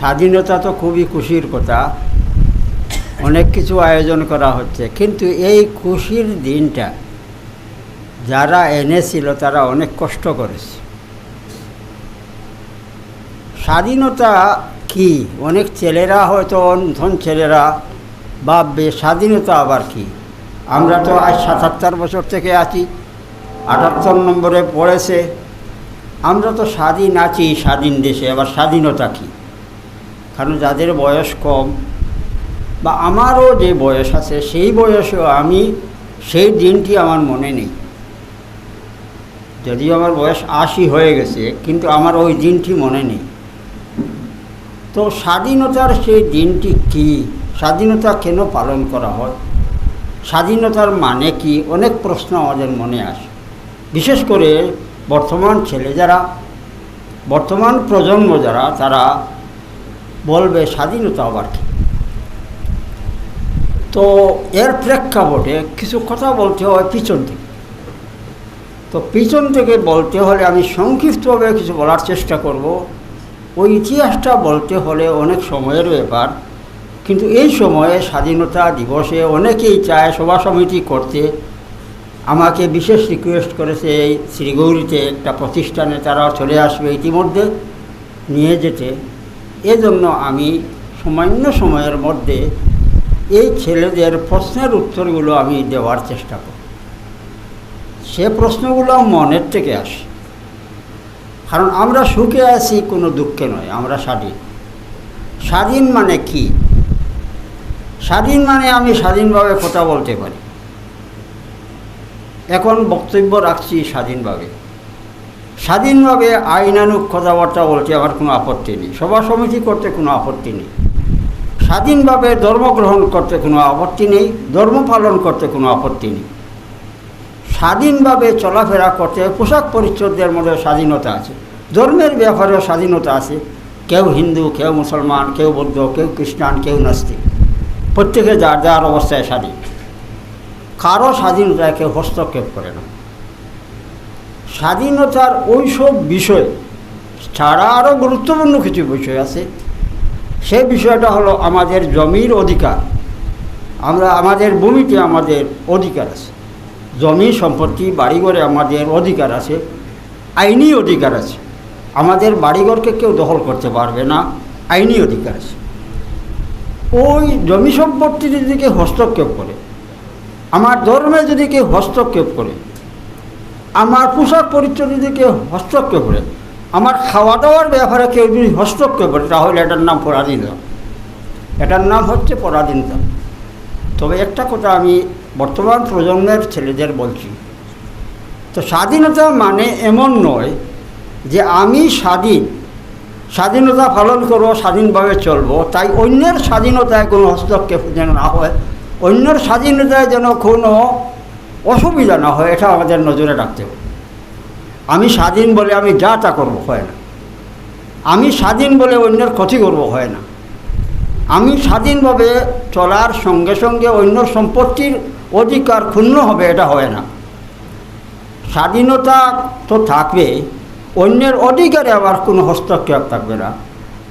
স্বাধীনতা তো খুবই খুশির কথা। অনেক কিছু আয়োজন করা হচ্ছে। কিন্তু এই খুশির দিনটা যারা এনেছিল, তারা অনেক কষ্ট করেছে। স্বাধীনতা কি? অনেক ছেলেরা হয়তো নতুন ছেলেরা ভাববে, স্বাধীনতা আবার কি? আমরা তো আজ সাতাত্তর বছর থেকে আছি, আটাত্তর নম্বরে পড়েছে। আমরা তো স্বাধীন আছি, স্বাধীন দেশে, আবার স্বাধীনতা কী? কারণ যাদের বয়স কম বা আমারও যে বয়স আছে, সেই বয়সেও আমি সেই দিনটি আমার মনে নেই। যদিও আমার বয়স আশি হয়ে গেছে, কিন্তু আমার ওই দিনটি মনে নেই। তো স্বাধীনতার সেই দিনটি কি? স্বাধীনতা কেন পালন করা হয়? স্বাধীনতার মানে কি? অনেক প্রশ্ন আমাদের মনে আসে। বিশেষ করে বর্তমান ছেলে যারা, বর্তমান প্রজন্ম যারা, তারা বলবে স্বাধীনতা আবার কি? তো এর প্রেক্ষাপটে কিছু কথা বলতে হয় পিছন থেকে। তো পিছন থেকে বলতে হলে আমি সংক্ষিপ্তভাবে কিছু বলার চেষ্টা করব। ওই ইতিহাসটা বলতে হলে অনেক সময়ের ব্যাপার। কিন্তু এই সময়ে স্বাধীনতা দিবসে অনেকেই চায় সভা সমিতি করতে। আমাকে বিশেষ রিকোয়েস্ট করেছে এই শ্রীগৌরীতে একটা প্রতিষ্ঠানে তারা চলে আসবে ইতিমধ্যে। নিয়ে যেতে। এজন্য আমি সামান্য সময়ের মধ্যে এই ছেলেদের প্রশ্নের উত্তরগুলো আমি দেওয়ার চেষ্টা করি সে প্রশ্নগুলো মনের থেকে আসে। কারণ আমরা সুখে আছি, কোনো দুঃখে নয়, আমরা স্বাধীন। স্বাধীন মানে কি? স্বাধীন মানে আমি স্বাধীনভাবে কথা বলতে পারি। এখন বক্তব্য রাখছি স্বাধীনভাবে। স্বাধীনভাবে আইনানুক কথাবার্তা বলতে আমার কোনো আপত্তি নেই। সভা সমিতি করতে কোনো আপত্তি নেই। স্বাধীনভাবে ধর্মগ্রহণ করতে কোনো আপত্তি নেই, ধর্ম পালন করতে কোনো আপত্তি নেই। স্বাধীনভাবে চলাফেরা করতে পোশাক পরিচ্ছদের মধ্যে স্বাধীনতা আছে। ধর্মের ব্যাপারেও স্বাধীনতা আছে। কেউ হিন্দু, কেউ মুসলমান, কেউ বৌদ্ধ, কেউ খ্রিস্টান, কেউ নাস্তিক। প্রত্যেকে যার যার অবস্থায় স্বাধীন। কারও স্বাধীনতায় কেউ হস্তক্ষেপ করে না। স্বাধীনতার ওই সব বিষয় ছাড়া আরও গুরুত্বপূর্ণ কিছু বিষয় আছে। সে বিষয়টা হলো আমাদের জমির অধিকার। আমরা, আমাদের ভূমিতে আমাদের অধিকার আছে। জমি সম্পত্তি, বাড়িঘরে আমাদের অধিকার আছে। আইনি অধিকার আছে। আমাদের বাড়িঘরকে কেউ দখল করতে পারবে না। আইনি অধিকার আছে। ওই জমি সম্পত্তি যদি কেউ হস্তক্ষেপ করে, আমার ধর্মে যদি কেউ হস্তক্ষেপ করে আমার পোশাক পরিচ্ছদের দিকে হস্তক্ষেপ করে, আমার খাওয়া দাওয়ার ব্যাপারে কেউ যদি হস্তক্ষেপ করে, তাহলে এটার নাম পরাধীনতা। এটার নাম হচ্ছে পরাধীনতা। তবে একটা কথা আমি বর্তমান প্রজন্মের ছেলেদের বলছি। তো স্বাধীনতা মানে এমন নয় যে আমি স্বাধীন, স্বাধীনতা পালন করব, স্বাধীনভাবে চলবো, তাই অন্যের স্বাধীনতায় কোনো হস্তক্ষেপ যেন না হয়, অন্যের স্বাধীনতায় যেন কোনো অসুবিধা না হয়, এটা আমাদের নজরে রাখতে হবে। আমি স্বাধীন বলে আমি যা তা করব হয় না। আমি স্বাধীন বলে অন্যের ক্ষতি করব হয় না। আমি স্বাধীনভাবে চলার সঙ্গে সঙ্গে অন্য সম্পত্তির অধিকার ক্ষুণ্ণ হবে, এটা হয় না। স্বাধীনতা তো থাকবে, অন্যের অধিকারে আবার কোনো হস্তক্ষেপ থাকবে না।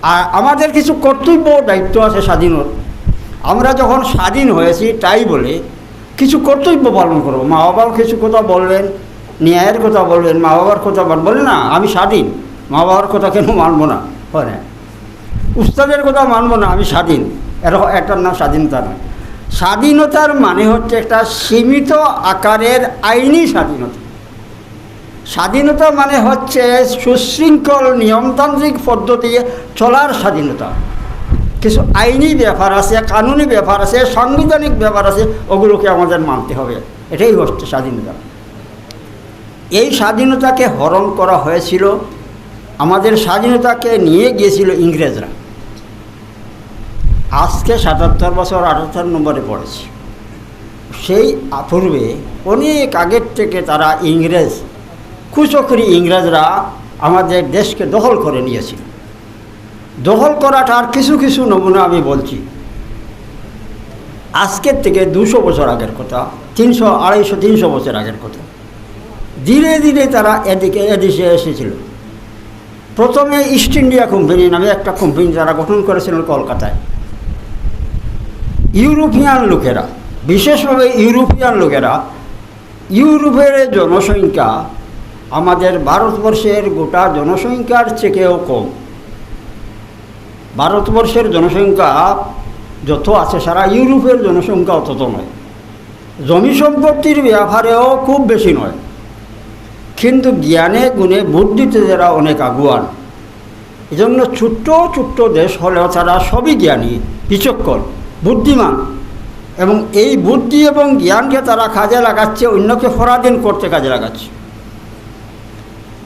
আর আমাদের কিছু কর্তব্য দায়িত্ব আছে স্বাধীনত আমরা যখন স্বাধীন হয়েছি, তাই বলে কিছু কর্তব্য পালন করব। মা বাবাও কিছু কথা বলবেন, ন্যায়ের কথা বলবেন, মা বাবার কথা বলবেন। না, আমি স্বাধীন, মা বাবার কথা কেন মানবো না? হয় না উস্তাদের কথা মানবো না, আমি স্বাধীন। এরকম একটার নাম স্বাধীনতা নয় স্বাধীনতার মানে হচ্ছে একটা সীমিত আকারের আইনি স্বাধীনতা। স্বাধীনতা মানে হচ্ছে সুশৃঙ্খল, নিয়মতান্ত্রিক পদ্ধতি চলার স্বাধীনতা। কিছু আইনি ব্যাপার আছে, কানুনি ব্যাপার আছে, সাংবিধানিক ব্যাপার আছে, ওগুলোকে আমাদের মানতে হবে। এটাই হচ্ছে স্বাধীনতা। এই স্বাধীনতাকে হরণ করা হয়েছিল, আমাদের স্বাধীনতাকে নিয়ে গিয়েছিল ইংরেজরা। আজকে সাতাত্তর বছর আটাত্তর নম্বরে পড়েছে। সেই পূর্বে অনেক আগের থেকে তারা ইংরেজ, কুচকরি ইংরেজরা আমাদের দেশকে দখল করে নিয়েছিল। দখল করাটার কিছু কিছু নমুনা আমি বলছি। আজকের থেকে দুশো বছর আগের কথা, তিনশো, আড়াইশো, তিনশো বছর আগের কথা। ধীরে ধীরে তারা এদিকে এদেশে এসেছিল। প্রথমে ইস্ট ইন্ডিয়া কোম্পানি নামে একটা কোম্পানি যারা গঠন করেছিলেন কলকাতায়। ইউরোপিয়ান লোকেরা, বিশেষভাবে ইউরোপিয়ান লোকেরা, ইউরোপের জনসংখ্যা আমাদের ভারতবর্ষের গোটা জনসংখ্যার থেকেও কম। ভারতবর্ষের জনসংখ্যা যত আছে, সারা ইউরোপের জনসংখ্যা তত নয়। জমি সম্পত্তির ব্যাপারেও খুব বেশি নয়। কিন্তু জ্ঞানে গুণে বুদ্ধিতে যারা অনেক আগুয়ান, এজন্য ছোট্ট ছোট্ট দেশ হলেও তারা সবই জ্ঞানী, বিচক্ষণ, বুদ্ধিমান এবং এই বুদ্ধি এবং জ্ঞানকে তারা কাজে লাগাচ্ছে, অন্যকে পরাধীন করতে কাজে লাগাচ্ছে।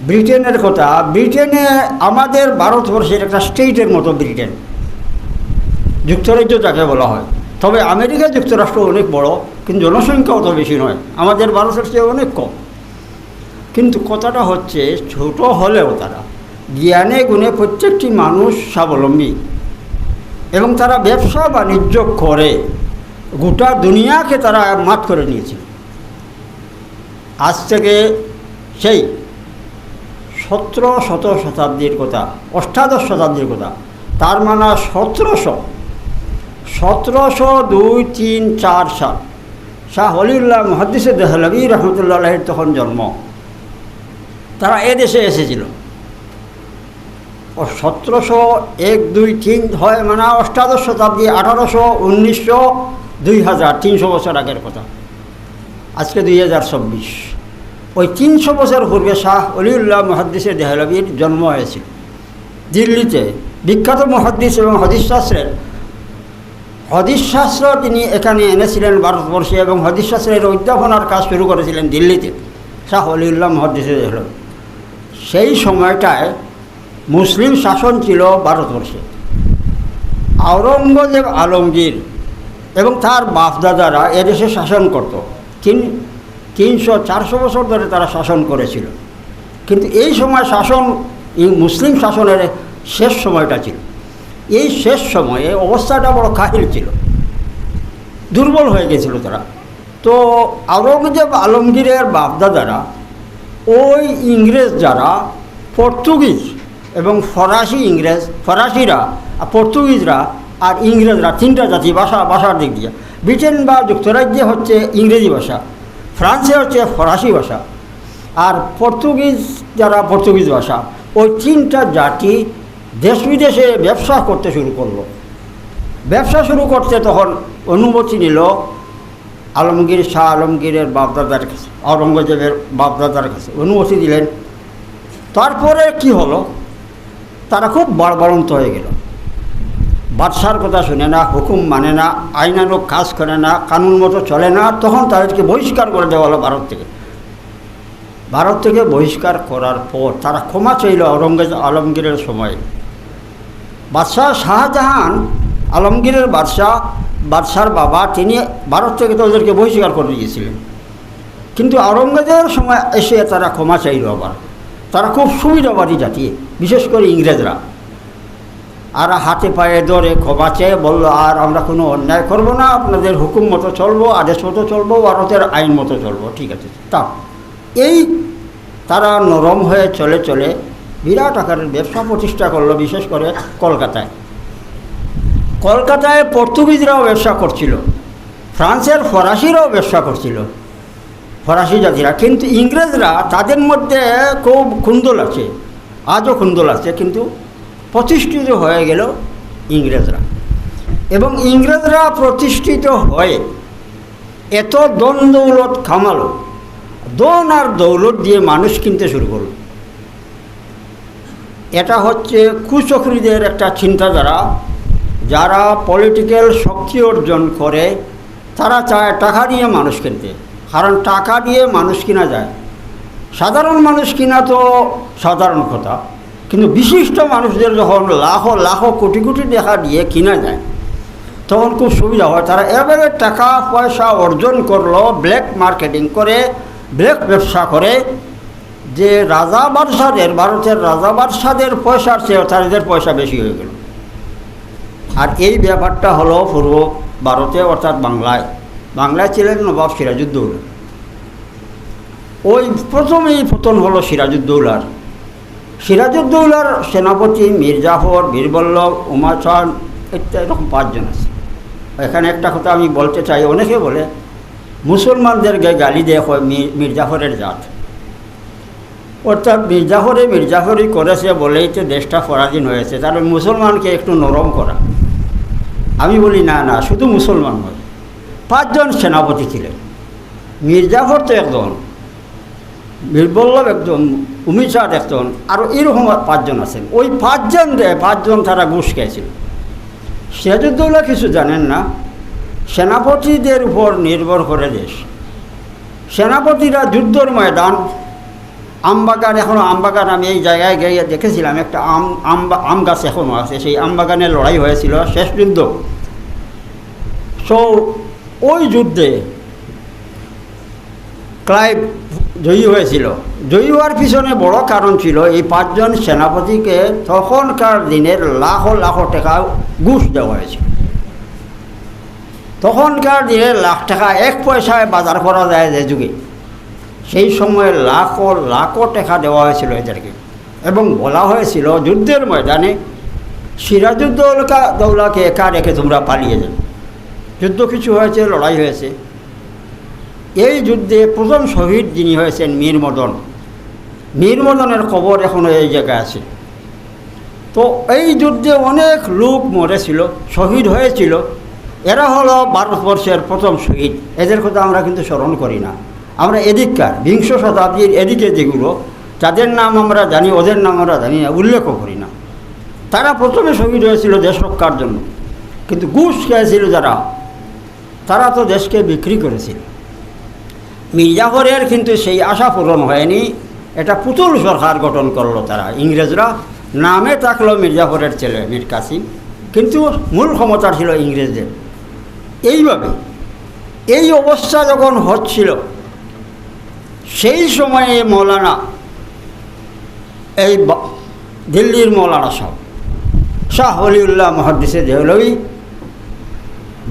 ব্রিটেনের কথা, ব্রিটেনে আমাদের ভারতবর্ষের একটা স্টেটের মতো ব্রিটেন। যুক্তরাজ্য যাকে বলা হয়। তবে আমেরিকা যুক্তরাষ্ট্র অনেক বড়, কিন্তু জনসংখ্যা অত বেশি নয়। আমাদের ভারতের চেয়ে অনেক কম। কিন্তু কথাটা হচ্ছে, ছোট হলেও তারা জ্ঞানে গুণে প্রত্যেকটি মানুষ স্বাবলম্বী এবং তারা ব্যবসা বাণিজ্য করে। গোটা দুনিয়াকে তারা মাত করে নিয়েছে। আজ থেকে সেই সতেরো শত শতাব্দীর কথা, অষ্টাদশ শতাব্দীর কথা। তার মানে সতেরোশো। সতেরোশো দুই তিন চার সাল। শাহ অলিউল্লাহ মহাদিসে দেহলবী রহমতুল্লাহের তখন জন্ম। তারা এদেশে এসেছিল। ও সতেরোশো এক দুই তিন হয় মানে অষ্টাদশ শতাব্দী আঠারোশো উনিশশো দুই হাজার তিনশো বছর আগের কথা। আজকে দুই হাজার চব্বিশ। ওই তিনশো বছর পূর্বে শাহ অলিউল্লাহ মহাদ্দিসে দেহলবীর জন্ম হয়েছিল। দিল্লিতে বিখ্যাত মহাদ্দিস এবং হদিস শাস্ত্রের, হদিস শাস্ত্র তিনি এখানে এনেছিলেন ভারতবর্ষে এবং হদিস শাস্ত্রের উদ্যাপনার কাজ শুরু করেছিলেন দিল্লিতে শাহ অলিউল্লাহ মহাদ্দিসে দেহলবী। সেই সময়টায় মুসলিম শাসন ছিল ভারতবর্ষে। আওরঙ্গজেব আলমগীর এবং তার বাপদাদারা এদেশে শাসন করত। তিন তিনশো, চারশো বছর ধরে তারা শাসন করেছিল। কিন্তু এই সময় শাসন, এই মুসলিম শাসনের শেষ সময়টা ছিল। এই শেষ সময়ে অবস্থাটা বড় কাহিল ছিল। দুর্বল হয়ে গেছিল তারা। তো আওরঙ্গজেব আলমগীরের বাপদাদারা, ওই ইংরেজ যারা, পর্তুগিজ এবং ফরাসি ইংরেজ, ফরাসিরা, আর পর্তুগিজরা আর ইংরেজরা, তিনটা জাতি, ভাষা, ভাষার দিক দিয়ে। ব্রিটেন বা যুক্তরাজ্যে হচ্ছে ইংরেজি ভাষা। ফ্রান্সে হচ্ছে ফরাসি ভাষা আর পর্তুগিজ যারা পর্তুগিজ ভাষা, ওই তিনটা জাতি দেশ বিদেশে ব্যবসা করতে শুরু করল। ব্যবসা শুরু করতে তখন অনুমতি নিল আলমগীর শাহ আলমগীরের বাপদাদার কাছে, আওরঙ্গজেবের বাপদাদার কাছে অনুমতি দিলেন। তারপরে কি হলো? তারা খুব বাড়বাড়ন্ত হয়ে গেল। বাদশার কথা শুনে না, হুকুম মানে না আইনানুক কাজ করে না, কানুন মতো চলে না, তখন তাদেরকে বহিষ্কার করে দেওয়া হলো ভারত থেকে। ভারত থেকে বহিষ্কার করার পর তারা ক্ষমা চাইল আওরঙ্গজেব আলমগীরের সময়। বাদশাহ শাহজাহান আলমগীরের বাদশাহ, বাদশার বাবা, তিনি ভারত থেকে তো ওদেরকে বহিষ্কার করে দিয়েছিলেন। কিন্তু আওরঙ্গজেবের সময় এসে তারা ক্ষমা চাইল আবার। তারা খুব সুবিধাবাদী জাতি, বিশেষ করে ইংরেজরা। আর হাতে পায়ে ধরে ক্ষমা চেয়ে বলল, আর আমরা কোনো অন্যায় করব না, আপনাদের হুকুম মতো চলবো, আদেশ মতো চলবো, ভারতের আইন মতো চলবো। ঠিক আছে তা এই তারা নরম হয়ে চলে চলে বিরাট আকারের ব্যবসা প্রতিষ্ঠা করল, বিশেষ করে কলকাতায়। কলকাতায় পর্তুগিজরাও ব্যবসা করছিল, ফ্রান্সের ফরাসিরাও ব্যবসা করছিল, ফরাসি জাতিরা। কিন্তু ইংরেজরা তাদের মধ্যে খুব খুন্দল আছে, আজও খুন্দল আছে, কিন্তু প্রতিষ্ঠিত হয়ে গেল ইংরেজরা। এবং ইংরেজরা প্রতিষ্ঠিত হয়ে এত দন দৌলত খামালো, দন আর দৌলত দিয়ে মানুষ কিনতে শুরু করল। এটা হচ্ছে কুচক্রীদের একটা চিন্তাধারা, যারা পলিটিক্যাল শক্তি অর্জন করে, তারা চায় টাকা দিয়ে মানুষ কিনতে। কারণ টাকা দিয়ে মানুষ কিনা যায়। সাধারণ মানুষ কিনা তো সাধারণ কথা। কিন্তু বিশিষ্ট মানুষদের যখন লাখো লাখো, কোটি কোটি টাকা দিয়ে কিনা যায়, তখন খুব সুবিধা হয়। তারা এবারে টাকা, পয়সা অর্জন করল ব্ল্যাক মার্কেটিং করে ব্ল্যাক ব্যবসা করে, যে রাজা বাদশাদের, ভারতের রাজা বাদশাদের পয়সার চেয়ে তাদের পয়সা বেশি হয়ে গেল। আর এই ব্যাপারটা হলো পূর্ব ভারতে, অর্থাৎ বাংলায়। বাংলায় ছিলেন নবাব সিরাজউদ্দৌলা। ওই প্রথমেই পতন হলো সিরাজউদ্দৌলার। সিরাজউদ্দৌলার সেনাপতি মির্জাফর বীরবল্লভ উমা খান ইত্যাদি এরকম পাঁচজন আছে। এখানে একটা কথা আমি বলতে চাই, অনেকে বলে মুসলমানদেরকে গালি দেয় হয় মির্জাফরের জাত। অর্থাৎ মির্জাফরে মির্জাফরি করেছে বলেই তো দেশটা পরাধীন হয়েছে, তাহলে মুসলমানকে একটু নরম করা। আমি বলি, না না, শুধু মুসলমান নয়, পাঁচজন সেনাপতি ছিলেন। মির্জাফর তো একজন। বীরবল্লভ একজন উমিচাঁদ একজন আরও এরকম পাঁচজন আছেন। ওই পাঁচজন রে পাঁচজন তারা ঘুষ খেয়েছিল। সিরাজউদ্দৌলা কিছু জানেন না? সেনাপতিদের উপর নির্ভর করে দেশ। সেনাপতিরা যুদ্ধর ময়দান, আমবাগান এখনও আমবাগান আমি এই জায়গায় গিয়ে দেখেছিলাম, একটা আম আম বা- আম গাছ এখনও আছে, সেই আমবাগানে লড়াই হয়েছিল শেষ যুদ্ধ। সো ওই যুদ্ধে ক্লাইভ জয়ী হয়েছিল। জয়ী হওয়ার পিছনে বড় কারণ ছিল এই পাঁচজন সেনাপতিকে তখনকার দিনের লাখো লাখো টাকা ঘুষ দেওয়া হয়েছিল তখনকার দিনে লাখ টাকা এক পয়সায় বাজার করা যায় যে যুগে। সেই সময় লাখো লাখো টাকা দেওয়া হয়েছিল এদেরকে। এবং বলা হয়েছিল যুদ্ধের ময়দানে সিরাজউদ্দৌলকা দৌলাকে একা রেখে তোমরা পালিয়ে যাবে যুদ্ধ কিছু হয়েছে লড়াই হয়েছে। এই যুদ্ধে প্রথম শহীদ যিনি হয়েছেন মীর মদন। মীর মদনের খবর এখনও এই জায়গায় আছে। তো এই যুদ্ধে অনেক লোক মরেছিল, শহীদ হয়েছিল। এরা হলো ভারতবর্ষের প্রথম শহীদ। এদের কথা আমরা কিন্তু স্মরণ করি না। আমরা এদিককার, বিংশ শতাব্দীর এদিকে যেগুলো, যাদের নাম আমরা জানি, ওদের নাম আমরা জানি না, উল্লেখও করি না। তারা প্রথমে শহীদ হয়েছিল দেশ রক্ষার জন্য। কিন্তু ঘুষ খেয়েছিল যারা, তারা তো দেশকে বিক্রি করেছিল। মির্জাফরের কিন্তু সেই আশা পূরণ হয়নি। এটা পুতুল সরকার গঠন করল তারা, ইংরেজরা। নামে থাকল মির্জাফরের ছেলে মীর কাসিম, কিন্তু মূল ক্ষমতা ছিল ইংরেজদের। এইভাবে, এই অবস্থা যখন হচ্ছিল, সেই সময়ে মৌলানা, এই দিল্লির মৌলানা সাহ, শাহ অলিউল্লাহ মহাদিসে দেহলভি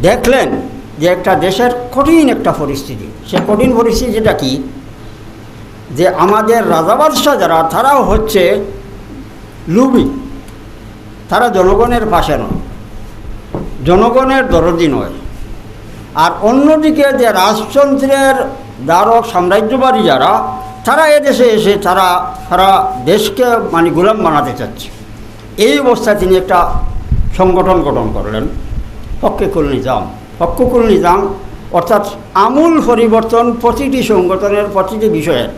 দেখলেন যে একটা দেশের কঠিন একটা পরিস্থিতি। সে কঠিন পরিস্থিতি যেটা কি? যে আমাদের রাজাবাদশাহ যারা, তারাও হচ্ছে লুবি। তারা জনগণের পাশে নয়, জনগণের দরদি নয়। আর অন্যদিকে যে রাজতন্ত্রের দ্বারক সাম্রাজ্যবাদী যারা, তারা এদেশে এসে, তারা সারা দেশকে মানে গোলাম বানাতে চাচ্ছে। এই অবস্থায় তিনি একটা সংগঠন গঠন করলেন হক্কেকুল নিজাম হক্কুকুল নিজাম, অর্থাৎ আমূল পরিবর্তন প্রতিটি সংগঠনের প্রতিটি বিষয়ের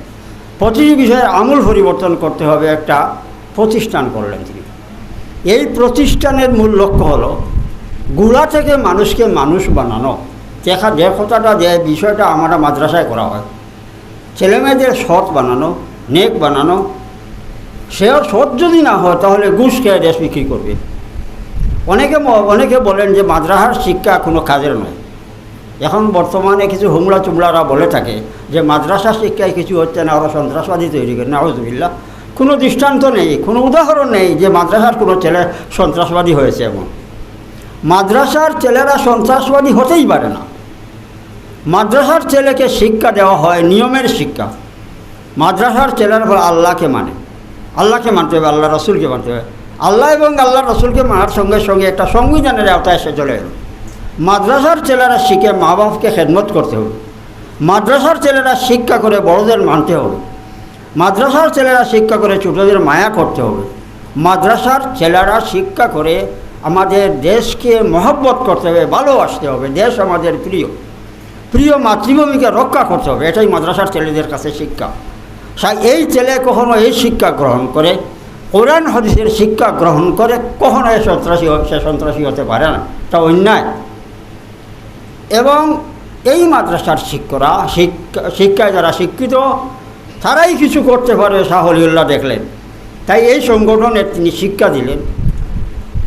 প্রতিটি বিষয়ের আমূল পরিবর্তন করতে হবে একটা প্রতিষ্ঠান করলেন তিনি। এই প্রতিষ্ঠানের মূল লক্ষ্য হলো গুড়া থেকে মানুষকে মানুষ বানানো। দেখা যে কথাটা, যে বিষয়টা আমরা মাদ্রাসায় করা হয়। ছেলেমেয়েদের সৎ বানানো, নেক বানানো। সেও সৎ যদি না হয়, তাহলে ঘুষ খেয়ে দেশ বিক্রি করবে। অনেকে অনেকে বলেন যে মাদ্রাসার শিক্ষা কোনো কাজের নয়। এখন বর্তমানে কিছু হুমড়া চুমড়ারা বলে থাকে যে মাদ্রাসা শিক্ষায় কিছু হচ্ছে না, ওরা সন্ত্রাসবাদী তৈরি করে। নাউজুবিল্লা কোনো দৃষ্টান্ত নেই, কোনো উদাহরণ নেই যে মাদ্রাসার কোনো ছেলে সন্ত্রাসবাদী হয়েছে এমন। মাদ্রাসার ছেলেরা সন্ত্রাসবাদী হতেই পারে না। মাদ্রাসার ছেলেকে শিক্ষা দেওয়া হয় নিয়মের শিক্ষা। মাদ্রাসার ছেলেরা আল্লাহকে মানে। আল্লাহকে মানতে হবে, আল্লাহ রসুলকে মানতে হবে। আল্লাহ এবং আল্লাহ রসুলকে মানার সঙ্গে সঙ্গে একটা সংবিধানের আওতায় এসে চলে এলো। মাদ্রাসার ছেলেরা শিখে মা বাপকে খেদমত করতে হবে। মাদ্রাসার ছেলেরা শিক্ষা করে বড়দের মানতে হবে। মাদ্রাসার ছেলেরা শিক্ষা করে ছোটদের মায়া করতে হবে। মাদ্রাসার ছেলেরা শিক্ষা করে আমাদের দেশকে মহব্বত করতে হবে, ভালোবাসতে হবে। দেশ আমাদের প্রিয়। প্রিয় মাতৃভূমিকে রক্ষা করতে হবে। এটাই মাদ্রাসার ছেলেদের কাছে শিক্ষা। এই ছেলে কখনো এই শিক্ষা গ্রহণ করে কোরআন হদিসের শিক্ষা গ্রহণ করে কখনো এ সন্ত্রাসী সে সন্ত্রাসী হতে পারে না। তা অন্যায়। এবং এই মাদ্রাসার শিক্ষকরা, শিক্ষা, শিক্ষায় যারা শিক্ষিত, তারাই কিছু করতে পারে শাহলিউল্লাহ দেখলেন। তাই এই সংগঠনের তিনি শিক্ষা দিলেন।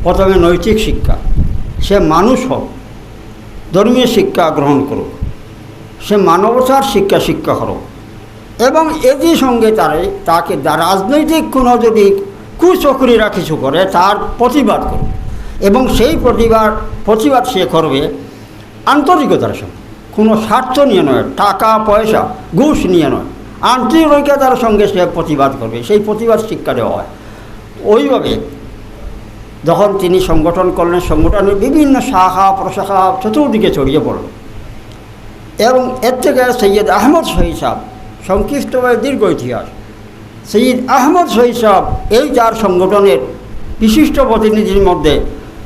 প্রথমে নৈতিক শিক্ষা। সে মানুষ হোক, ধর্মীয় শিক্ষা গ্রহণ করুক। সে মানবতার শিক্ষা শিক্ষা করুক। এবং এরই সঙ্গে তারে, তাকে রাজনৈতিক কোনো যদি কুচক্রীরা কিছু করে, তার প্রতিবাদ করবে এবং সেই প্রতিবাদ প্রতিবাদ সে করবে আন্তরিকতার সঙ্গে। কোনো স্বার্থ নিয়ে নয়, টাকা, পয়সা, ঘুষ নিয়ে নয়। আন্তরিকতার সঙ্গে সে প্রতিবাদ করবে, সেই প্রতিবাদ শিক্ষা দেওয়া হয়। ওইভাবে যখন তিনি সংগঠন করলেন, সংগঠনের বিভিন্ন শাখা, প্রশাখা চতুর্দিকে ছড়িয়ে পড়ল। এবং এর থেকে সৈয়দ আহমদ শহীদ সাহ সংক্ষিপ্তভাবে দীর্ঘ ইতিহাস সৈয়দ আহমদ সাহ এই চার সংগঠনের বিশিষ্ট প্রতিনিধির মধ্যে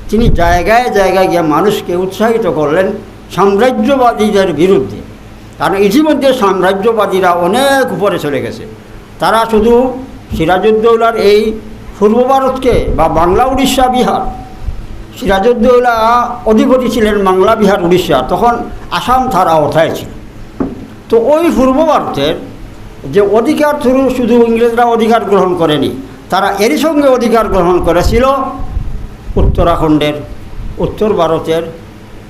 তিনি জায়গায় জায়গায় গিয়ে মানুষকে উৎসাহিত করলেন সাম্রাজ্যবাদীদের বিরুদ্ধে। কারণ ইতিমধ্যে সাম্রাজ্যবাদীরা অনেক উপরে চলে গেছে। তারা শুধু সিরাজউদ্দৌলার এই পূর্ব ভারতকে বা বাংলা উড়িষ্যা, বিহার, সিরাজউদ্দৌলা অধিপতি ছিলেন বাংলা, বিহার, উড়িষ্যা, তখন আসাম তার আওতায় ছিল। তো ওই পূর্ব ভারতের যে অধিকার থ্রু শুধু ইংরেজরা অধিকার গ্রহণ করেনি, তারা এরই সঙ্গে অধিকার গ্রহণ করেছিল উত্তরাখণ্ডের, উত্তর ভারতের,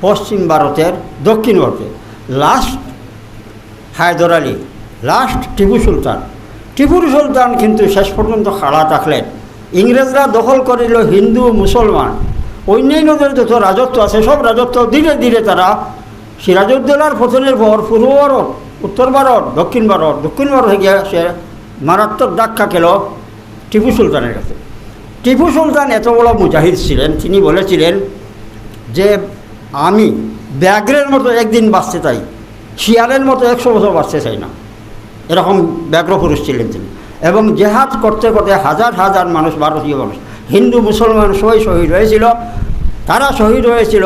পশ্চিম ভারতের, দক্ষিণ ভারতের। Last Hyder Ali last Tipu Sultan. Tipu Sultan কিন্তু শেষ পর্যন্ত খাড়া থাকলেন। ইংরেজরা দখল করিল হিন্দু, মুসলমান অন্যান্যদের যত রাজত্ব আছে, সব রাজত্ব ধীরে ধীরে তারা সিরাজউদ্দৌলার পতনের পর পূর্ব ভারত উত্তর ভারত, দক্ষিণ ভারত দক্ষিণ ভারত গিয়ে সে মারাত্মক ধাক্কা খেল টিপু সুলতানের কাছে। টিপু সুলতান এত বড় মুজাহিদ ছিলেন, তিনি বলেছিলেন যে আমি ব্যাঘ্রের মতো একদিন বাঁচতে চাই, শিয়ালের মতো একশো বছর বাঁচতে চাই না। এরকম ব্যাঘ্র পুরুষ ছিলেন তিনি। এবং জেহাদ করতে করতে হাজার হাজার মানুষ, ভারতীয় মানুষ, হিন্দু, মুসলমান সবাই শহীদ হয়েছিল। তারা শহীদ হয়েছিল,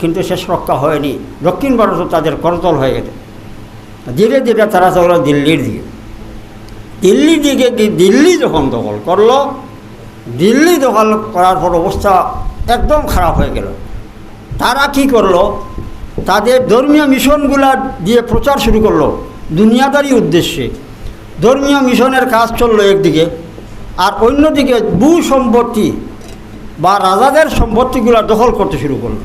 কিন্তু শেষ রক্ষা হয়নি। দক্ষিণ ভারত তাদের করতল হয়ে গেছে। ধীরে ধীরে তারা চলল দিল্লির দিকে দিল্লির দিকে দিল্লি যখন দখল করল, দিল্লি দখল করার পর অবস্থা একদম খারাপ হয়ে গেল। তারা কি করল? তাদের ধর্মীয় মিশনগুলা দিয়ে প্রচার শুরু করল দুনিয়াদারি উদ্দেশ্যে। ধর্মীয় মিশনের কাজ চলল একদিকে, আর অন্যদিকে ভূ সম্পত্তি বা রাজাদের সম্পত্তিগুলো দখল করতে শুরু করল।